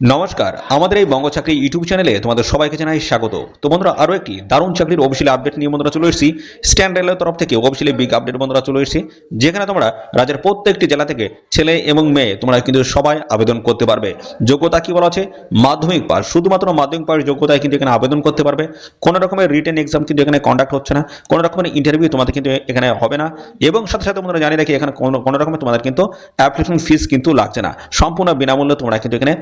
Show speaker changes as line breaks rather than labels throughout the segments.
নমস্কার, আমাদের এই বঙ্গ চাকরি ইউটিউব চ্যানেলে তোমাদের সবাইকে জানাই স্বাগত। তো বন্ধুরা, আরও একটি দারুণ চাকরির অফিসিয়াল আপডেট নিয়ে বন্ধুরা চলে এসেছি। স্ট্যান্ড রেলের তরফ থেকে অফিসিয়ালি বিগ আপডেট বন্ধুরা চলে এসেছি। যেখানে তোমরা রাজ্যের প্রত্যেকটি জেলা থেকে ছেলে এবং মেয়ে তোমরা কিন্তু সবাই আবেদন করতে পারবে। যোগ্যতা কি বলা আছে? মাধ্যমিক পাস শুধুমাত্র মাধ্যমিক পাস যোগ্যতায় কিন্তু এখানে আবেদন করতে পারবে। কোনো রকমের রিটেন এক্সাম কিন্তু এখানে কন্ডাক্ট হচ্ছে না। কোনো রকমের ইন্টারভিউ তোমাদের কিন্তু এখানে হবে না। এবং সাথে সাথে তোমরা জানিয়ে রাখি, এখানে কোনো কোনো রকমের তোমাদের কিন্তু অ্যাপ্লিকেশন ফিস কিন্তু লাগছে না। সম্পূর্ণ বিনামূল্যে তোমরা কিন্তু এখানে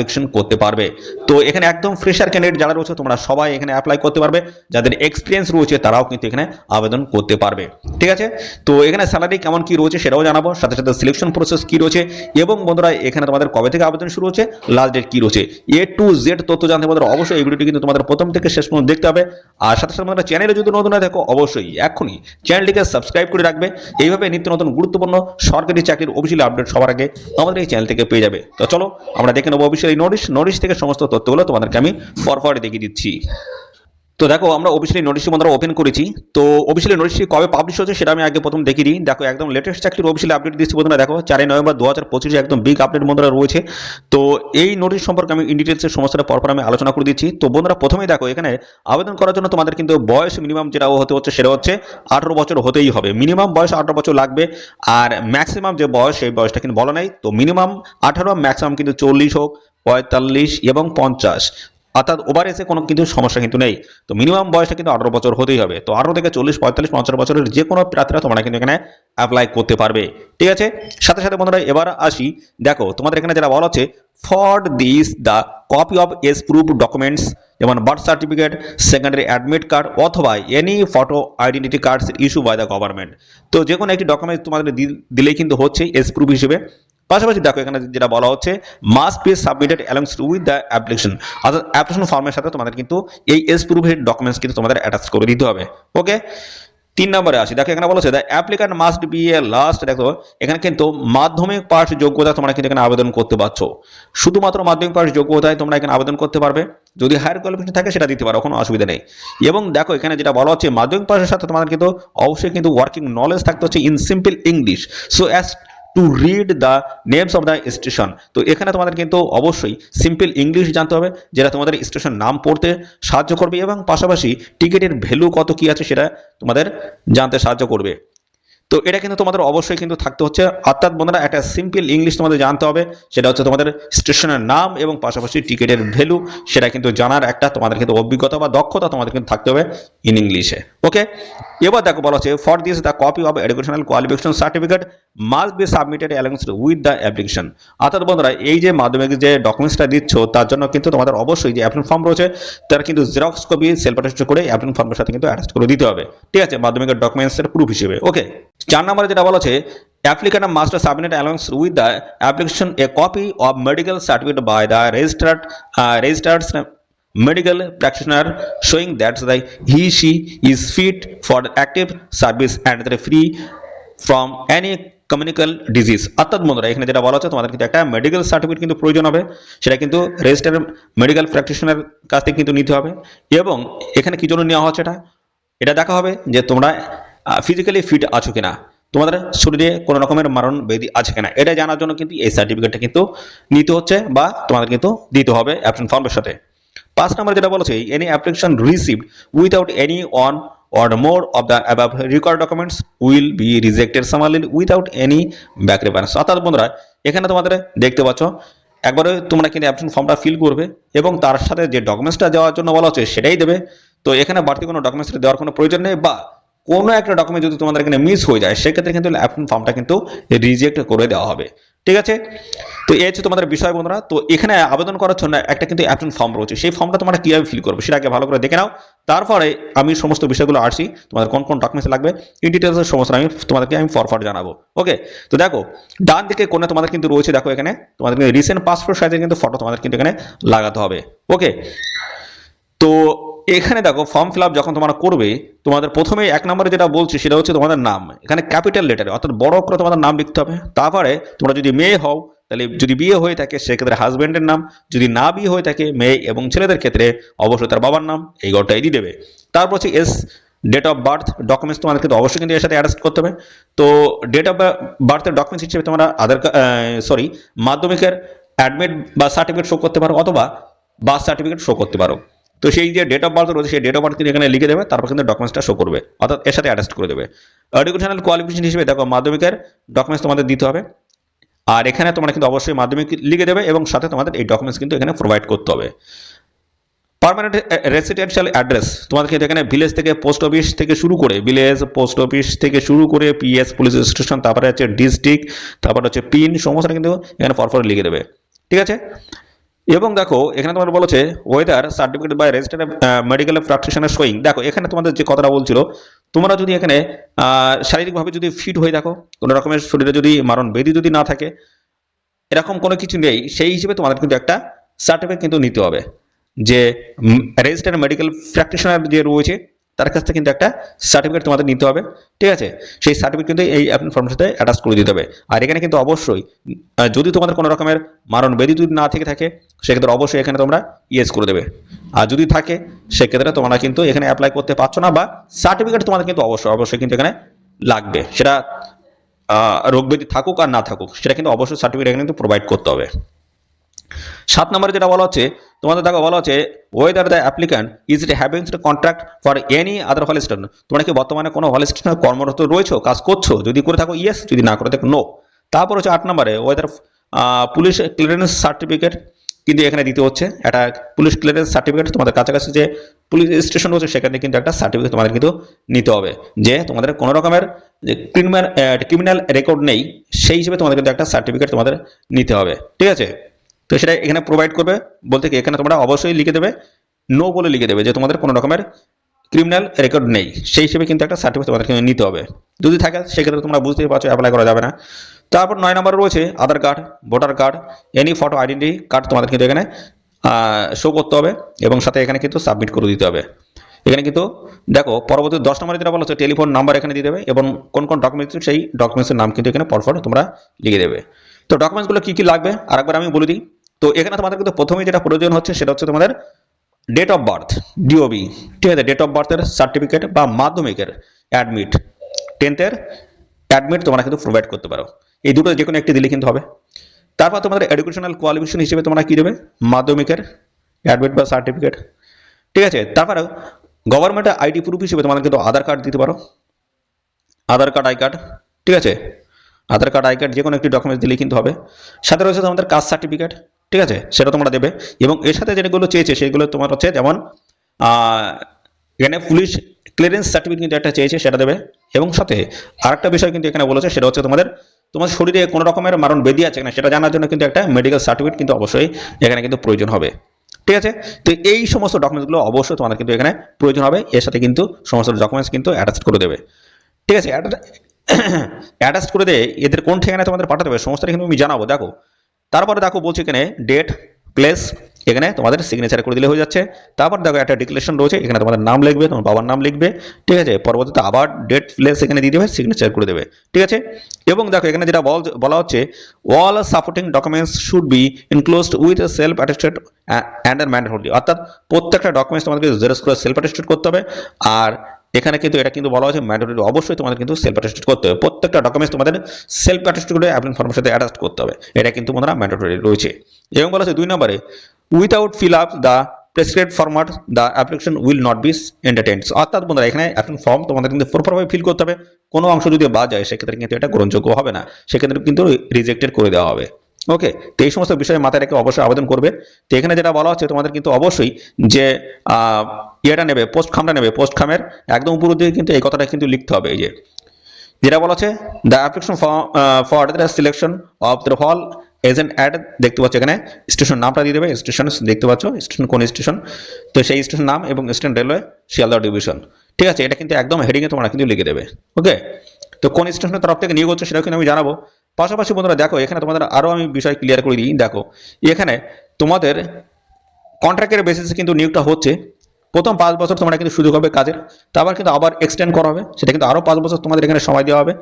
অ্যাপ্লিকেশন করতে পারবে। তো এখানে একদম ফ্রেশার ক্যান্ডিডেট যারা রয়েছে, তোমরা সবাই এখানে অ্যাপ্লাই করতে পারবে। যাদের এক্সপিরিয়েন্স রয়েছে, তারাও কিন্তু এখানে আবেদন করতে পারবে। ঠিক আছে? তো এখানে স্যালারি কেমন কি রয়েছে সেটাও জানাব। সাথে সাথে সিলেকশন প্রসেস কি রয়েছে এবং বন্ধুরা, এখানে তোমাদের কবে থেকে আবেদন শুরু হচ্ছে লাস্ট ডেট কি রয়েছে? এ টু জেড তথ্য জানতে বন্ধুরা, অবশ্যই এই ভিডিওটি কিন্তু তোমাদের প্রথম থেকে শেষ পর্যন্ত দেখতে হবে। আর সাথে সাথে তোমরা চ্যানেলে যদি নতুন হয়ে থাকো, অবশ্যই এখনই চ্যানেলটিকে সাবস্ক্রাইব করে রাখবে। এইভাবে নিত্য নতুন গুরুত্বপূর্ণ সরকারি চাকরির অফিসিয়াল আপডেট সবার আগে আমাদের এই চ্যানেল থেকে পেয়ে যাবে। তো চলো, আমরা দেখে নেব অফিসিয়াল নোটিশ নোটিশ থেকে সমস্ত তথ্যগুলো তোমাদেরকে আমি ফরওয়ার্ডে দেখিয়ে দিচ্ছি। তো দেখো, আমরা অফিসিয়ালি নোটিশটি বন্ধুরা ওপেন করেছি। তো অফিসিয়ালি নোটিশটি কবে পাবলিশ হচ্ছে সেটা আমি আগে প্রথম দিই। দেখো, একদম লেটেস্ট চাকরির অফিসিয়ালি আপডেট দিচ্ছি বন্ধুরা। দেখো, চারই নভেম্বর দু হাজার পঁচিশে একদম বিগ আপডেট বন্ধুরা রয়েছে। তো এই নোটিশ সম্পর্কে আমি ইন ডিটেলসের সমস্তটা পরপর আমি আলোচনা করে দিচ্ছি। তো বন্ধুরা, প্রথমেই দেখো, এখানে আবেদন করার জন্য তোমাদের কিন্তু বয়স মিনিমাম যেটা হতে হচ্ছে, সেটা হচ্ছে আঠারো বছর হতেই হবে। মিনিমাম বয়স আঠারো বছর লাগবে আর ম্যাক্সিমাম যে বয়স, সেই বয়সটা কিন্তু বলা নাই। তো মিনিমাম আঠারো ম্যাক্সিমাম কিন্তু চল্লিশ হোক, পঁয়তাল্লিশ এবং পঞ্চাশ। অর্থাৎ ওভার এসে কোনো কিন্তু সমস্যা কিন্তু নেই। তো মিনিমাম বয়সটা কিন্তু আঠারো বছর হতেই হবে। তো আঠারো থেকে চল্লিশ, পঁয়তাল্লিশ, পঞ্চাশ বছরের যে কোনো প্রার্থীরা তোমরা কিন্তু এখানে অ্যাপ্লাই করতে পারবে। ঠিক আছে? সাথে সাথে বন্ধুরা এবার আসি। দেখো, তোমাদের এখানে যারা বলা হচ্ছে for this the copy of as proof documents যেমন birth certificate secondary admit card অথবা any photo identity cards issue by the government তো যে কোনো একটি ডকুমেন্ট তোমাদের দিলেই কিন্তু হচ্ছে এস প্রুফ হিসেবে। পাশাপাশি দেখো এখানে যেটা বলা হচ্ছে must be submitted along with the application অর্থাৎ অ্যাপ্লিকেশন ফর্মের সাথে তোমাদের কিন্তু এই এস প্রুফের ডকুমেন্টস কিন্তু তোমাদের অ্যাটাচ করে দিতে হবে। ওকে তিন নম্বরে আসি। দেখো এখানে বলেছে the applicant must be a last দেখো, এখানে কিন্তু মাধ্যমিক পাস যোগ্যতা তোমরা কিন্তু এখানে আবেদন করতে পারছ। শুধুমাত্র মাধ্যমিক পাস যোগ্যতায় তোমরা এখানে আবেদন করতে পারবে। যদি হায়ার কোয়ালিফিকেশন থাকে, সেটা দিতে পারো, কোনো অসুবিধা নেই। এবং দেখো এখানে যেটা বলা হচ্ছে, মাধ্যমিক পাসের সাথে তোমাদের কিন্তু অবশ্যই কিন্তু ওয়ার্কিং নলেজ থাকতে হচ্ছে in simple English so as to read the names of the station তো এখানে তোমাদের কিন্তু অবশ্যই সিম্পল ইংলিশ জানতে হবে, যেটা তোমাদের স্টেশন নাম পড়তে সাহায্য করবে এবং পাশাপাশি টিকিটের ভ্যালু কত কি আছে সেটা তোমাদের জানতে সাহায্য করবে। তো এটা কিন্তু তোমাদের অবশ্যই কিন্তু থাকতে হচ্ছে। অর্থাৎ বন্ধুরা, একটা সিম্পল ইংলিশ তোমাদের জানতে হবে। সেটা হচ্ছে তোমাদের স্টেশনের নাম এবং পাশাপাশি টিকিটের ভ্যালু। সেটা কিন্তু জানার একটা তোমাদের কিন্তু অভিজ্ঞতা বা দক্ষতা তোমাদের কিন্তু থাকতে হবে ইন ইংলিশে ওকে এবার দেখো বলা হচ্ছে for this the copy of educational qualification certificate must be submitted along with the application অর্থাৎ বন্ধুরা, এই যে মাধ্যমিক যে ডকুমেন্টসটা দিচ্ছ, তার জন্য কিন্তু তোমাদের অবশ্যই যে অ্যাপ্লিকেশন ফর্ম রয়েছে, তার কিন্তু জেরক্স কপি সেলফ অ্যাটাস্ট করে অ্যাপ্লিকেশন ফর্মের সাথে কিন্তু অ্যাটাচ করে দিতে হবে। ঠিক আছে, মাধ্যমিকের ডকুমেন্টসের প্রুফ হিসেবে। ওকে চার নাম্বারে যেটা বলেছে applicant master submit along with the application a copy of medical certificate by the registered registered medical practitioner showing that the he she is fit for active service and the free from any communicable disease অর্থাৎ বন্ধুরা, এখানে যেটা বলা হচ্ছে, তোমাদের কিন্তু একটা medical certificate কিন্তু প্রয়োজন হবে। সেটা কিন্তু রেজিস্টার মেডিকেল প্র্যাকটিশনার কাছ থেকে কিন্তু নিতে হবে। এবং এখানে কি জন্য নেওয়া হচ্ছে এটা? এটা দেখা হবে যে তোমরা ফিজিক্যালি ফিট আছো কিনা? তোমাদের শরীরে কোনো রকমের মারণ ব্যাধি আছে কিনা? এটা জানার জন্য কিন্তু এই সার্টিফিকেটটা কিন্তু নিতে হচ্ছে বা তোমাদের কিন্তু দিতে হবে অ্যাপশন ফর্মের সাথে। পাঁচ নম্বর যেটা বলেছে any application received without any one or more of the above required documents will be rejected summarily without any back reference অর্থাৎ বন্ধুরা, এখানে তোমাদের দেখতে পাচ্ছ, একবারে তোমরা কিন্তু অ্যাপশন ফর্মটা ফিল করবে এবং তার সাথে যে ডকুমেন্টসটা দেওয়ার জন্য বলা হচ্ছে সেটাই দেবে। তো এখানে বাড়তি কোনো ডকুমেন্টস দেওয়ার কোনো প্রয়োজন নেই বা কোনো একটা ডকুমেন্ট যদি তোমাদের এখানে মিস হয়ে যায়, সেক্ষেত্রে কিন্তু অ্যাপ্লিকেশন ফর্মটা কিন্তু রিজেক্ট করে দেওয়া হবে। ঠিক আছে? তো এই হচ্ছে তোমাদের বিষয় বন্ধুরা। তো এখানে আবেদন করার জন্য একটা কিন্তু অ্যাপ্লিকেশন ফর্ম রয়েছে। সেই ফর্মটা তোমরা কীভাবে ফিল করবে সেটা আগে ভালো করে দেখে নাও। তারপরে আমি সমস্ত বিষয়গুলো আসছি, তোমাদের কোন কোন ডকুমেন্টস লাগবে ইন ডিটেলসের সমস্ত আমি তোমাদেরকে আমি ফরফর জানাব। ওকে তো দেখো, ডান দিকে কোণে তোমাদের কিন্তু রয়েছে, দেখো এখানে, তোমাদের রিসেন্ট পাসপোর্ট সাইজের কিন্তু ফটো তোমাদের কিন্তু এখানে লাগাতে হবে। ওকে তো এখানে দেখো ফর্ম ফিল আপ যখন তোমরা করবে, তোমাদের প্রথমে এক নম্বরে যেটা বলছি সেটা হচ্ছে তোমাদের নাম। এখানে ক্যাপিটাল লেটারে অর্থাৎ বড় করে তোমাদের নাম লিখতে হবে। তারপরে তোমরা যদি মেয়ে হও, তাহলে যদি বিয়ে হয়ে থাকে, সেক্ষেত্রে হাজব্যান্ডের নাম। যদি না বিয়ে হয়ে থাকে, মেয়ে এবং ছেলেদের ক্ষেত্রে অবশ্যই তার বাবার নাম, এই গড়টাই দিয়ে দেবে। তারপর হচ্ছে as date of birth documents তোমাদের কিন্তু অবশ্যই কিন্তু এর সাথে অ্যাটাচ করতে হবে। তো ডেট অফ বার্থের ডকুমেন্টস হিসেবে তোমরা আধার সরি মাধ্যমিকের অ্যাডমিট বা সার্টিফিকেট শো করতে পারো, অথবা বার্থ সার্টিফিকেট শো করতে পারো। তো সেই যে ডেট অফ বার্থ রয়েছে, সেই ডেট অফ বার্থ কিন্তু এখানে লিখে দেবে, তারপর কিন্তু ডকুমেন্টসটা শো করবে, অর্থাৎ এর সাথে অ্যাটাচ করে দেবে। এডুকেশনাল কোয়ালিফিকেশন হিসেবে দেখো, মাধ্যমিকের ডকুমেন্টস তোমাদের দিতে হবে। আর এখানে তোমরা কিন্তু অবশ্যই মাধ্যমিক লিখে দেবে এবং সাথে তোমাদের এই ডকুমেন্টস কিন্তু এখানে প্রোভাইড করতে হবে। পারমানেন্ট রেসিডেন্সিয়াল অ্যাড্রেস তোমাদের কিন্তু এখানে ভিলেজ থেকে পোস্ট অফিস থেকে শুরু করে ভিলেজ পোস্ট অফিস থেকে শুরু করে পিএস পুলিশ স্টেশন তারপরে হচ্ছে ডিস্ট্রিক্ট তারপরে হচ্ছে পিন সমস্ত কিন্তু এখানে পরপর লিখে দেবে। ঠিক আছে? এবং দেখো, এখানে তোমার বলেছে whether certificate by registered medical practitioner showing দেখো, এখানে তোমাদের যে কথাটা বলছিল, তোমরা যদি এখানে শারীরিকভাবে যদি ফিট হয়ে থাকো, কোনো রকমের শরীরে যদি মারণ বেদি যদি না থাকে, এরকম কোনো কিছু নেই, সেই হিসেবে তোমাদের কিন্তু একটা সার্টিফিকেট কিন্তু নিতে হবে যে রেজিস্টার্ড মেডিকেল প্র্যাকটিশনার যে রয়েছে তার কাছ থেকে কিন্তু একটা সার্টিফিকেট তোমাদের নিতে হবে, ঠিক আছে? সেই সার্টিফিকেট কিন্তু এই ফর্মের সাথে অ্যাটাচ করে দিতে হবে। আর এখানে কিন্তু অবশ্যই যদি তোমাদের কোনো রকমের মারণ বেদি যদি না থেকে থাকে, সেক্ষেত্রে অবশ্যই এখানে তোমরা ইয়েস করে দেবে। আর যদি থাকে, সেক্ষেত্রে তোমরা কিন্তু এখানে অ্যাপ্লাই করতে পারছ না বা সার্টিফিকেট তোমাদের কিন্তু অবশ্যই অবশ্যই কিন্তু এখানে লাগবে। সেটা রোগ ব্যাধি থাকুক আর না থাকুক, সেটা কিন্তু অবশ্যই সার্টিফিকেট এখানে কিন্তু প্রোভাইড করতে হবে। সাত নম্বরে যেটা বলা হচ্ছে, তোমাদের দেখো বলা হচ্ছে whether the applicant is it having contract for any other halt station তোমরা কি বর্তমানে কোনো হল স্টেশনে কর্মরত রয়েছো, কাজ করছ? যদি করে থাকো ইয়েস যদি না করে থাকো নো তারপর হচ্ছে আট নম্বরে ওয়েদার পুলিশ ক্লিয়ারেন্স সার্টিফিকেট কিন্তু এখানে দিতে হচ্ছে, একটা পুলিশ ক্লিয়ারেন্স সার্টিফিকেট তোমাদের কাছাকাছি যে পুলিশ স্টেশন রয়েছে, সেখানে কিন্তু একটা সার্টিফিকেট তোমাদের কিন্তু নিতে হবে। যে তোমাদের কোনো রকমের ক্রিমিনাল ক্রিমিনাল রেকর্ড নেই, সেই হিসেবে তোমাদের কিন্তু একটা সার্টিফিকেট তোমাদের নিতে হবে। ঠিক আছে? তো সেটা এখানে প্রোভাইড করবে, বলতে কি এখানে তোমরা অবশ্যই লিখে দেবে নো বলে লিখে দেবে যে তোমাদের কোনো রকমের ক্রিমিনাল রেকর্ড নেই। সেই হিসেবে কিন্তু একটা সার্টিফিকেট তোমাদের কিন্তু নিতে হবে। যদি থাকে, সেক্ষেত্রে তোমরা বুঝতেই পারছ অ্যাপ্লাই করা যাবে না। তারপর নয় নম্বর রয়েছে Aadhaar card voter card any photo identity card তোমাদের কিন্তু এখানে শো করতে হবে এবং সাথে এখানে কিন্তু সাবমিট করে দিতে হবে। এখানে কিন্তু দেখো, পরবর্তী দশ নম্বরে যেটা বলা হচ্ছে টেলিফোন নাম্বার এখানে দিয়ে দেবে এবং কোন কোন ডকুমেন্টস সেই ডকুমেন্টসের নাম কিন্তু এখানে পরপর তোমরা লিখে দেবে। তো ডকুমেন্টসগুলো কী কী লাগবে? আরেকবার আমি বলে দিই তো এখানে তোমাদের কিন্তু প্রথমেই যেটা প্রয়োজন হচ্ছে, সেটা হচ্ছে তোমাদের ডেট অফ বার্থ ডিওবি ঠিক আছে? ডেট অফ বার্থের সার্টিফিকেট বা মাধ্যমিকের অ্যাডমিট টেন্থের অ্যাডমিট তোমরা কিন্তু প্রোভাইড করতে পারো। এই দুটো যে কোনো একটি দিলে কিন্তু হবে। তারপর তোমাদের এডুকেশনাল কোয়ালিফিকেশন হিসেবে তোমরা কি দেবে? মাধ্যমিকের অ্যাডমিট বা সার্টিফিকেট ঠিক আছে? তারপরে গভর্নমেন্টের আইডি প্রুফ হিসেবে তোমাদের কিন্তু আধার কার্ড দিতে পারো। আধার কার্ড আই কার্ড ঠিক আছে? আধার কার্ড আই কার্ড যে কোনো একটি ডকুমেন্টস দিলেই কিন্তু হবে। সাথে রয়েছে তোমাদের কাস্ট সার্টিফিকেট ঠিক আছে? সেটা তোমরা দেবে। এবং এর সাথে যেগুলো চেয়েছে, সেগুলো তোমার হচ্ছে যেমন এখানে পুলিশ ক্লিয়ারেন্স সার্টিফিকেট কিন্তু একটা চেয়েছে, সেটা দেবে। এবং সাথে আরেকটা বিষয় কিন্তু এখানে বলেছে, সেটা হচ্ছে তোমাদের, তোমার শরীরে কোনো রকমের মারণ বেদি আছে কিনা, সেটা জানার জন্য কিন্তু একটা মেডিকেল সার্টিফিকেট কিন্তু অবশ্যই এখানে কিন্তু প্রয়োজন হবে। ঠিক আছে? তো এই সমস্ত ডকুমেন্টসগুলো অবশ্যই তোমাদের কিন্তু এখানে প্রয়োজন হবে। এর সাথে কিন্তু সমস্ত ডকুমেন্টস কিন্তু অ্যাটাচ করে দেবে। ঠিক আছে? অ্যাটাচ করে দিয়ে এদের কোন ঠিকানায় তোমাদের পাঠাতে হবে, সমস্তটা কিন্তু আমি জানাব। দেখো তারপরে দেখো বলছি এখানে ডেট প্লেস এখানে তোমাদের সিগনেচার করে দিলে হয়ে যাচ্ছে। তারপর দেখো একটা ডিক্লেশন রয়েছে, এখানে তোমাদের নাম লিখবে, তোমার বাবার নাম লিখবে, ঠিক আছে? পরবর্তীতে আবার ডেট প্লেস এখানে দিয়ে দেবে সিগনেচার করে দেবে, ঠিক আছে? এবং দেখো এখানে যেটা বল- হচ্ছে all supporting documents should be enclosed with self attested and mandatory অর্থাৎ প্রত্যেকটা ডকুমেন্টস তোমাদেরকে জেরক্স করে সেলফ অ্যাটেস্টেড করতে হবে, আর এখানে কিন্তু এটা কিন্তু বলা হয়েছে ম্যান্ডেটরি অবশ্যই তোমাদের কিন্তু সেলফ অ্যাটেস্টেড করতে হবে। প্রত্যেকটা ডকুমেন্টস তোমাদের সেলফ অ্যাটেস্টেড করে অ্যাপ্লিকেশন ফর্মের সাথে অ্যাটাচ করতে হবে। এটা কিন্তু তোমরা ম্যান্ডেটরি রয়েছে। এবং বলা হচ্ছে দুই নম্বরে without fill up the prescribe format the application will not be entertained অর্থাৎ বন্ধুরা, এখানে অ্যাপ্লিকেশন ফর্ম তোমাদের কিন্তু প্রপারভাবে ফিল করতে হবে। কোনো অংশ যদি বাদ যায়, সেক্ষেত্রে কিন্তু এটা গ্রহণযোগ্য হবে না। সেক্ষেত্রে কিন্তু রিজেক্টেড করে দেওয়া হবে। ওকে? তো এই সমস্ত বিষয়ে মাথায় রেখে অবশ্যই আবেদন করবে। তো এখানে যেটা বলা হচ্ছে তোমাদের কিন্তু অবশ্যই যে ইয়েটা নেবে পোস্ট খামটা নেবে পোস্ট খামের একদম উপর দিকে কিন্তু এই কথাটা কিন্তু লিখতে হবে, এই যে। যেটা বলা আছে the application for the selection of the halt agent ad দেখতে পাচ্ছ এখানে স্টেশন নামটা দিয়ে দেবে স্টেশন দেখতে পাচ্ছ স্টেশন কোন স্টেশন তো সেই স্টেশন নাম এবং স্টেশন রেলওয়ে শিয়ালদহ ডিভিশন ঠিক আছে, এটা কিন্তু একদম হেডিংয়ে তোমরা কিন্তু লিখে দেবে ওকে তো কোন স্টেশনের তরফ থেকে নিয়োগ হচ্ছে সেটাও কিন্তু আমি জানাব। পাশাপাশি বন্ধুরা, দেখো, এখানে তোমাদের আরও আমি বিষয় ক্লিয়ার করে দিই, দেখো, এখানে তোমাদের কন্ট্রাক্টের বেসিসে কিন্তু নিয়োগটা হচ্ছে প্রথম পাঁচ বছর তোমরা কিন্তু সুযোগ হবে কাজের, তারপর কিন্তু আবার এক্সটেন্ড করা হবে, সেটা কিন্তু আরও পাঁচ বছর তোমাদের এখানে সময় দেওয়া হবে।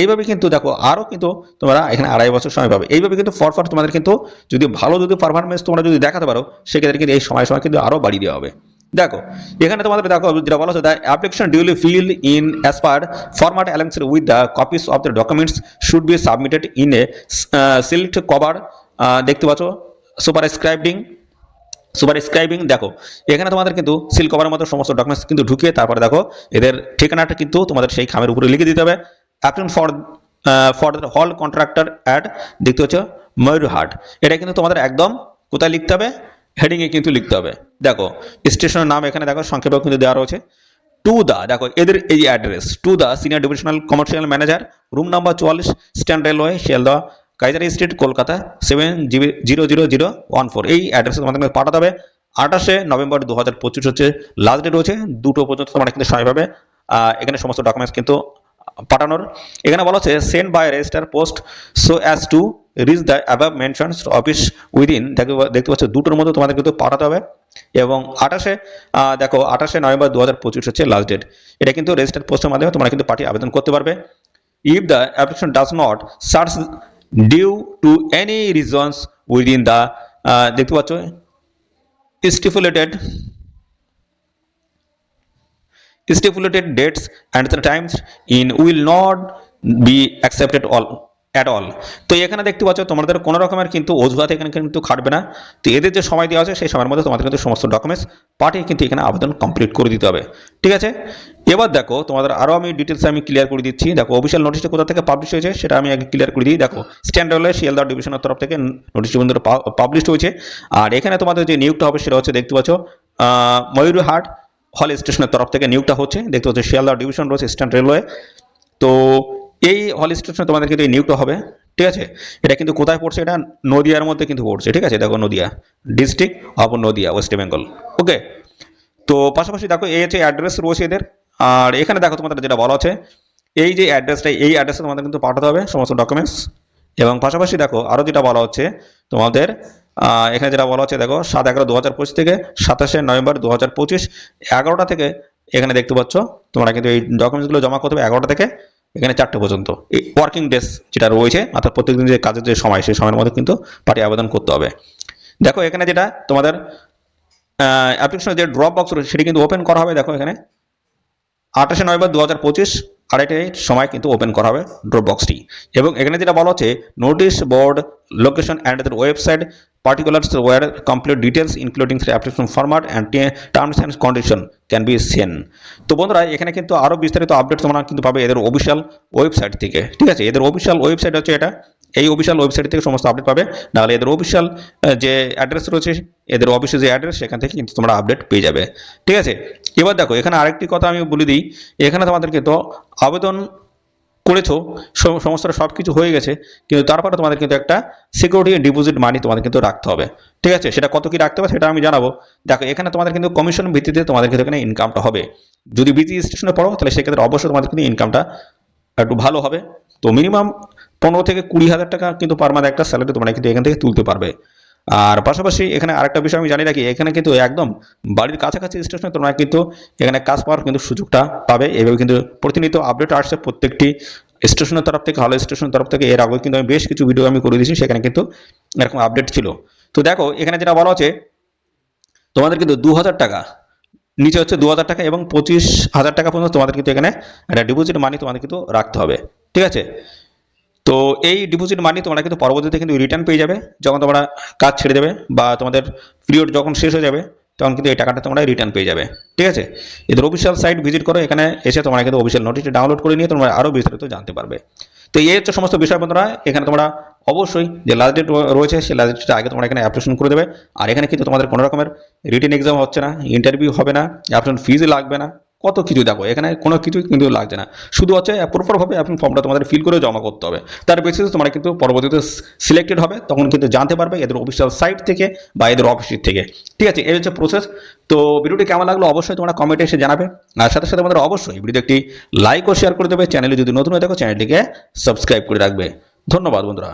এইভাবে কিন্তু দেখো আরও কিন্তু তোমরা এখানে আড়াই বছর সময় পাবে। এইভাবে কিন্তু ফর ফর তোমাদের কিন্তু যদি ভালো যদি পারফরমেন্স তোমরা যদি দেখাতে পারো, সেক্ষেত্রে কিন্তু এই সময় সময় কিন্তু আরও বাড়িয়ে দেওয়া হবে। দেখো, এখানে তোমাদের দেখো, যেটা বলা হচ্ছে the application duly fill in as per format along with the copies of the documents should be submitted in a sealed cover দেখতে পাচ্ছ? সুপার স্ক্রাইবিং সুপার স্ক্রাইবিং, দেখো, এখানে তোমাদের কিন্তু সিল কভারের মতো সমস্ত ডকুমেন্টস কিন্তু ঢুকিয়ে তারপরে দেখো, এদের ঠিকানাটা কিন্তু তোমাদের সেই খামের উপরে লিখে দিতে হবে। Application for for halt contractor ad দেখতে হচ্ছে ময়ূরহাট এটা কিন্তু তোমাদের একদম কোথায় লিখতে হবে? হেডিংয়ে কিন্তু লিখতে হবে। দেখো স্টেশনের নাম এখানে দেখো, সংক্ষেপেও কিন্তু দেওয়া রয়েছে। টু দা দেখো, এদের এই address to the senior divisional commercial manager room number চুয়াল্লিশ stand railway Sealdah কাইজারি street, Kolkata seven zero zero zero one four. এই অ্যাড্রেসে তোমাদেরকে পাঠাতে হবে। আঠাশে নভেম্বর দু হাজার পঁচিশ হচ্ছে লাস্ট ডেট রয়েছে। দুটো পর্যন্ত তোমরা কিন্তু সময় পাবে। এখানে সমস্ত ডকুমেন্টস কিন্তু পাঠানোর। এখানে বলা হচ্ছে send by register post so as to reach the above mention office within দেখতে পাচ্ছ, দুটোর মধ্যে তোমাদের কিন্তু পাঠাতে হবে। এবং আঠাশে দেখো, আঠাশে নভেম্বর দু হাজার পঁচিশ হচ্ছে লাস্ট ডেট এটা কিন্তু রেজিস্টার পোস্টের মাধ্যমে তোমরা কিন্তু পাঠিয়ে আবেদন করতে পারবে। If the application does not search due to any reasons within the uh, দেখতে পাচ্ছ stipulated stipulated dates and the times in will not be accepted all At all তো এখানে দেখতে পাচ্ছ, তোমাদের কোনো রকমের কিন্তু অজুহাত এখানে কিন্তু খাটবে না। তো এদের যে সময় দেওয়া আছে, সেই সময়ের মধ্যে তোমাদের কিন্তু সমস্ত ডকুমেন্টস পাঠিয়ে কিন্তু এখানে আবেদন কমপ্লিট করে দিতে হবে। ঠিক আছে? এবার দেখো, তোমাদের আরও আমি ডিটেলস আমি ক্লিয়ার করে দিচ্ছি। দেখো অফিসিয়াল নোটিশটা কোথা থেকে পাবলিশ হয়েছে, সেটা আমি আগে ক্লিয়ার করে দিই। দেখো স্ট্যান্ডার্ড শিয়ালদা ডিভিশনের তরফ থেকে নোটিশটি বন্ধুরা পাবলিশ হয়েছে। আর এখানে তোমাদের যে নিয়োগটা হবে, সেটা হচ্ছে দেখতে পাচ্ছ ময়ূরহাট হল স্টেশনের তরফ থেকে নিয়োগটা হচ্ছে। দেখতে পাচ্ছ শিয়ালদা ডিভিশন রয়েছে স্ট্যান্ড রেলওয়ে তো এই হল স্টেশনে তোমাদের কিন্তু এই হবে, ঠিক আছে? এটা কিন্তু কোথায় পড়ছে? এটা নদিয়ার মধ্যে কিন্তু পড়ছে, ঠিক আছে? দেখো Nadia district of Nadia West Bengal okay তো পাশাপাশি দেখো, এই হচ্ছে অ্যাড্রেস রয়েছে এদের, আর এখানে দেখো তোমাদের যেটা বলা আছে, এই যে অ্যাড্রেসটা এই অ্যাড্রেসে তোমাদের কিন্তু পাঠাতে হবে, সমস্ত ডকুমেন্টস এবং পাশাপাশি দেখো আরও যেটা বলা হচ্ছে, তোমাদের এখানে যেটা বলা হচ্ছে, দেখো, সাত এগারো দু হাজার পঁচিশ থেকে সাতাশে নভেম্বর দু হাজার পঁচিশ, এগারোটা থেকে এখানে দেখতে পাচ্ছ, তোমরা কিন্তু এই ডকুমেন্টসগুলো জমা করতে হবে এগারোটা থেকে এখানে চারটে পর্যন্ত। এই ওয়ার্কিং ডেস যেটা রয়েছে, অর্থাৎ প্রত্যেকদিন যে কাজের যে সময়, সেই সময়ের মধ্যে কিন্তু পার্টি আবেদন করতে হবে। দেখো, এখানে যেটা তোমাদের অ্যাপ্লিকেশনের যে ড্রপ বক্স রয়েছে, সেটি কিন্তু ওপেন করা হবে। দেখো এখানে, আঠাশে নভেম্বর দু হাজার পঁচিশ আড়াইটায় সময় কিন্তু ওপেন করা হবে ড্রপ বক্সটি এবং এখানে যেটা বলা হচ্ছে notice board location and website particulars were complete details including the application format and terms and condition can be seen তো বন্ধুরা, এখানে কিন্তু আরও বিস্তারিত আপডেট তোমরা কিন্তু পাবে এদের অফিসিয়াল ওয়েবসাইট থেকে। ঠিক আছে, এদের অফিসিয়াল ওয়েবসাইট হচ্ছে এটা। এই অফিসিয়াল ওয়েবসাইট থেকে সমস্ত আপডেট পাবে। নাহলে এদের অফিসিয়াল যে অ্যাড্রেস রয়েছে, এদের অফিসে যে অ্যাড্রেস সেখান থেকে কিন্তু তোমরা আপডেট পেয়ে যাবে। ঠিক আছে, এবার দেখো, এখানে আরেকটি কথা আমি বলে দিই। এখানে তোমাদেরকে তো আবেদন করেছ, সম- সমস্তটা সব কিছু হয়ে গেছে, কিন্তু তারপরে তোমাদের কিন্তু একটা সিকিউরিটি ডিপোজিট মানি তোমাদের কিন্তু রাখতে হবে। ঠিক আছে? সেটা কত কি রাখতে হবে সেটা আমি জানাব। দেখো, এখানে তোমাদের কিন্তু কমিশন ভিত্তিতে তোমাদের কিন্তু এখানে ইনকামটা হবে। যদি বিজি স্টেশনে পড়ো, তাহলে সেক্ষেত্রে অবশ্যই তোমাদের কিন্তু ইনকামটা একটু ভালো হবে। তো মিনিমাম পনেরো থেকে কুড়ি হাজার টাকা কিন্তু পার মান্থ একটা স্যালারি তোমরা কিন্তু এখান থেকে তুলতে পারবে। আর পাশাপাশি এখানে আরেকটা বিষয় আমি জানি রাখি এখানে কিন্তু একদম বাড়ির কাছাকাছি স্টেশনে তোমরা কিন্তু এখানে কাজ পাওয়ার কিন্তু সুযোগটা পাবে এভাবে কিন্তু প্রতিনিয়ত আপডেট আসছে প্রত্যেকটি স্টেশনের তরফ থেকে হল স্টেশনের তরফ থেকে। এর আগে কিন্তু আমি বেশ কিছু ভিডিও আমি করে দিয়েছি, সেখানে কিন্তু এরকম আপডেট ছিল। তো দেখো, এখানে যেটা বলা হচ্ছে, তোমাদের কিন্তু দু হাজার টাকা, নিচে হচ্ছে দু হাজার টাকা এবং পঁচিশ হাজার টাকা পর্যন্ত তোমাদের কিন্তু এখানে একটা ডিপোজিট মানি তোমাদের কিন্তু রাখতে হবে। ঠিক আছে? তো এই ডিপোজিট মানি তোমরা কিন্তু পরবর্তীতে কিন্তু রিটার্ন পেয়ে যাবে যখন তোমরা কাজ ছেড়ে দেবে বা তোমাদের পিরিয়ড যখন শেষ হয়ে যাবে, তখন কিন্তু এই টাকাটা তোমরা রিটার্ন পেয়ে যাবে। ঠিক আছে? এদের অফিসিয়াল সাইট ভিজিট করো এখানে এসে তোমরা কিন্তু অফিসিয়াল নোটিশটা ডাউনলোড করে নিয়ে তোমরা আরও বিস্তারিত জানতে পারবে। তো এই হচ্ছে সমস্ত বিষয় বন্ধুরা, এখানে তোমরা অবশ্যই যে লাস্ট ডেট রয়েছে, সেই লাস্ট ডেটটা আগে তোমরা এখানে অ্যাপ্লিকেশন করে দেবে। আর এখানে কিন্তু তোমাদের কোনো রকমের রিটেন এক্সাম হচ্ছে না ইন্টারভিউ হবে না অ্যাপ্লিকেশন ফিজ লাগবে না। কত কিছু দেখো, এখানে কোনো কিছু কিন্তু লাগছে না। শুধু হচ্ছে প্রপারভাবে আপনি ফর্মটা তোমাদের ফিল করে জমা করতে হবে। তার বেসিসে তোমরা কিন্তু পরবর্তীতে সিলেক্টেড হবে, তখন কিন্তু জানতে পারবে এদের অফিসিয়াল সাইট থেকে বা এদের অফিসের থেকে। ঠিক আছে, এই হচ্ছে প্রসেস তো ভিডিওটি কেমন লাগল অবশ্যই তোমরা কমেন্টে এসে জানাবে। আর সাথে সাথে আমাদের অবশ্যই ভিডিওতে একটি লাইক ও শেয়ার করে দেবে। চ্যানেলে যদি নতুন হয়ে থাকো চ্যানেলটিকে সাবস্ক্রাইব করে রাখবে। ধন্যবাদ বন্ধুরা।